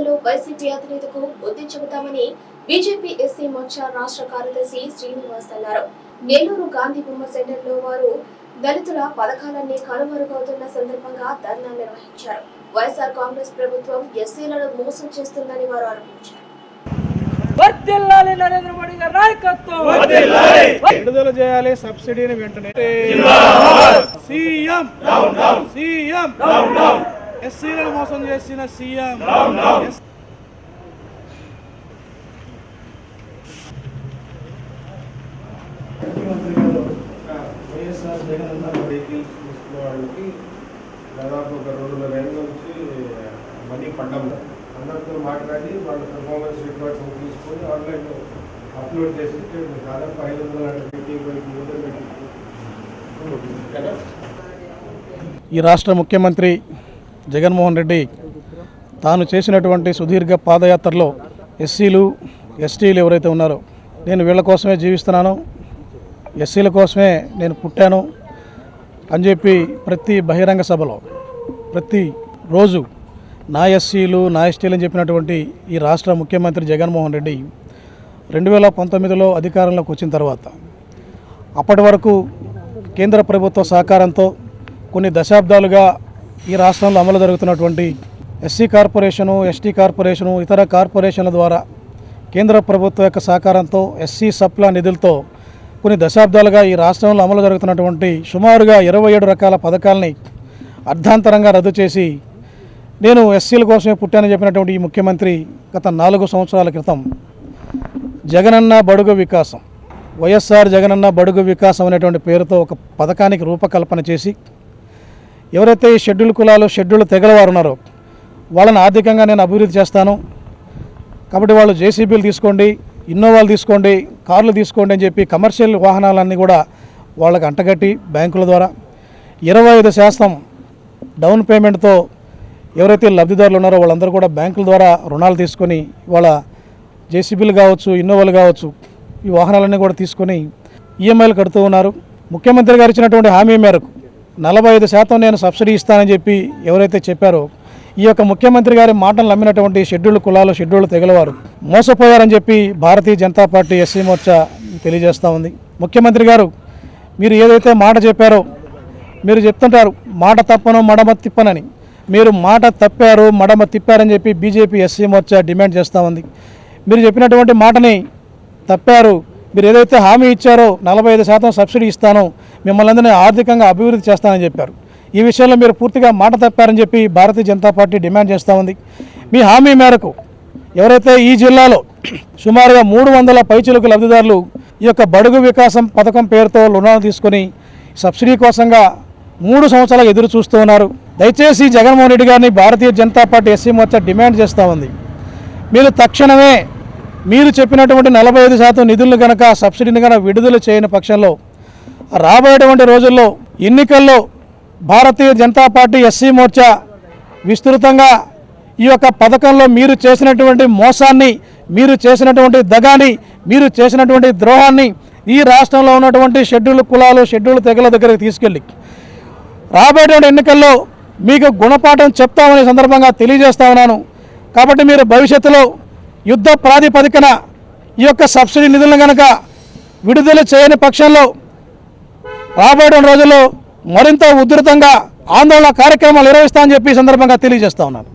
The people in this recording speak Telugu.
ఎన్నికల్లో వైసీపీ అధినేతకు బుద్ధి చెబుతామని బీజేపీ ఎస్సీ మోర్చా రాష్ట్ర కార్యదర్శి శ్రీనివాస్ అన్నారు. నెల్లూరు గాంధీ బొమ్మ సెంటర్లో వారు దళితుల పథకాలన్నీ కనుమరుగవుతున్న సందర్భంగా ధర్నా నిర్వహించారు. వైఎస్ఆర్ కాంగ్రెస్ ప్రభుత్వం ఎస్సీలను మోసం చేస్తుందని వారు ఆరోపించారు. వర్దిల్లాలి నరేంద్ర మోడీ గారి నాయకత్వం. విడుదల చేయాలి సబ్సిడీని వెంటనే. సీఎం. సీఎం. ఎస్సీలను మోసం చేసిన సీఎం వైఎస్ఆర్ జగన్ వెహికల్స్ వాళ్ళకి దాదాపు ఒక రెండున్నర ఏళ్ళ నుంచి మనీ పడ్డం అందరితో మాట్లాడి వాళ్ళ పెర్ఫార్మెన్స్ రికార్డ్స్ తీసుకొని ఆన్లైన్లో అప్లోడ్ చేసి దాదాపు ఐదు వందల మీటింగ్ ఈ రాష్ట్ర ముఖ్యమంత్రి జగన్మోహన్ రెడ్డి తాను చేసినటువంటి సుదీర్ఘ పాదయాత్రలో ఎస్సీలు ఎస్టీలు ఎవరైతే ఉన్నారో నేను వీళ్ళ కోసమే జీవిస్తున్నాను. ఎస్సీల కోసమే నేను పుట్టాను అని చెప్పి ప్రతి బహిరంగ సభలో ప్రతి రోజు నా ఎస్సీలు నా ఎస్టీలు అని చెప్పినటువంటి ఈ రాష్ట్ర ముఖ్యమంత్రి జగన్మోహన్ రెడ్డి రెండు వేల పంతొమ్మిదిలో అధికారంలోకి వచ్చిన తర్వాత అప్పటి వరకు కేంద్ర ప్రభుత్వ సహకారంతో కొన్ని దశాబ్దాలుగా ఈ రాష్ట్రంలో అమలు జరుగుతున్నటువంటి ఎస్సీ కార్పొరేషను ఎస్టీ కార్పొరేషను ఇతర కార్పొరేషన్ల ద్వారా కేంద్ర ప్రభుత్వం యొక్క సహకారంతో ఎస్సీ సప్లా నిధులతో కొన్ని దశాబ్దాలుగా ఈ రాష్ట్రంలో అమలు జరుగుతున్నటువంటి సుమారుగా ఇరవై ఏడు రకాల పథకాలని అర్ధాంతరంగా రద్దు చేసి నేను ఎస్సీల కోసమే పుట్టానని చెప్పినటువంటి ఈ ముఖ్యమంత్రి గత నాలుగు సంవత్సరాల క్రితం జగనన్న బడుగు వికాసం వైఎస్ఆర్ జగనన్న బడుగు వికాసం అనేటువంటి పేరుతో ఒక పథకానికి రూపకల్పన చేసి ఎవరైతే ఈ షెడ్యూల్ కులాలు షెడ్యూల్ తెగల వారు ఉన్నారో వాళ్ళని ఆర్థికంగా నేను అభివృద్ధి చేస్తాను. కాబట్టి వాళ్ళు జేసీబీలు తీసుకోండి ఇన్నోవాలు తీసుకోండి కార్లు తీసుకోండి అని చెప్పి కమర్షియల్ వాహనాలన్నీ కూడా వాళ్ళకి అంటగట్టి బ్యాంకుల ద్వారా. ఇరవై ఐదు శాతం డౌన్ పేమెంట్తో ఎవరైతే లబ్ధిదారులు ఉన్నారో వాళ్ళందరూ కూడా బ్యాంకుల ద్వారా రుణాలు తీసుకొని వాళ్ళ జేసీబీలు కావచ్చు ఇన్నోవాలు కావచ్చు ఈ వాహనాలన్నీ కూడా తీసుకొని ఈఎంఐలు కడుతూ ఉన్నారు. ముఖ్యమంత్రి గారు ఇచ్చినటువంటి హామీ మేరకు నలభై ఐదు శాతం నేను సబ్సిడీ ఇస్తానని చెప్పి ఎవరైతే చెప్పారో ఈ యొక్క ముఖ్యమంత్రి గారి మాటలు నమ్మినటువంటి షెడ్యూల్ కులాలు షెడ్యూల్ తెగలవారు మోసపోయారని చెప్పి భారతీయ జనతా పార్టీ ఎస్సీ మోర్చా తెలియజేస్తూ ఉంది. ముఖ్యమంత్రి గారు మీరు ఏదైతే మాట చెప్పారో మీరు చెప్తుంటారు మాట తప్పను మడమ తిప్పనని. మీరు మాట తప్పారు మడమ తిప్పారని చెప్పి బీజేపీ ఎస్సీ మోర్చా డిమాండ్ చేస్తూ ఉంది. మీరు చెప్పినటువంటి మాటని తప్పారు మీరు ఏదైతే హామీ ఇచ్చారో నలభై ఐదు శాతం సబ్సిడీ ఇస్తానో మిమ్మల్ని అందరినీ ఆర్థికంగా అభివృద్ధి చేస్తానని చెప్పారు. ఈ విషయంలో మీరు పూర్తిగా మాట తప్పారని చెప్పి భారతీయ జనతా పార్టీ డిమాండ్ చేస్తూ ఉంది. మీ హామీ మేరకు ఎవరైతే ఈ జిల్లాలో సుమారుగా మూడు వందల పైచులకు లబ్ధిదారులు ఈ యొక్క బడుగు వికాసం పథకం పేరుతో రుణాలు తీసుకొని సబ్సిడీ కోసంగా మూడు సంవత్సరాలు ఎదురు చూస్తూ ఉన్నారు. దయచేసి జగన్మోహన్ రెడ్డి గారిని Bharatiya Janata party SC Morcha demand చేస్తూ ఉంది. మీరు తక్షణమే మీరు చెప్పినటువంటి నలభై ఐదు శాతం నిధులను కనుక సబ్సిడీని కనుక విడుదల చేయని పక్షంలో రాబోయేటువంటి రోజుల్లో ఎన్నికల్లో భారతీయ జనతా పార్టీ ఎస్సీ మోర్చా విస్తృతంగా ఈ యొక్క పథకంలో మీరు చేసినటువంటి మోసాన్ని మీరు చేసినటువంటి దగాని మీరు చేసినటువంటి ద్రోహాన్ని ఈ రాష్ట్రంలో ఉన్నటువంటి షెడ్యూల్ కులాలు షెడ్యూల్ తెగల దగ్గరికి తీసుకెళ్ళి రాబోయేటువంటి ఎన్నికల్లో మీకు గుణపాఠం చెప్తామనే సందర్భంగా తెలియజేస్తా ఉన్నాను. కాబట్టి మీరు భవిష్యత్తులో యుద్ధ ప్రాతిపదికన ఈ యొక్క సబ్సిడీ నిధులను కనుక విడుదల చేయని పక్షంలో రాబోయే రోజుల్లో మరింత ఉధృతంగా ఆందోళన కార్యక్రమాలు నిర్వహిస్తామని చెప్పి సందర్భంగా తెలియజేస్తా ఉన్నాను.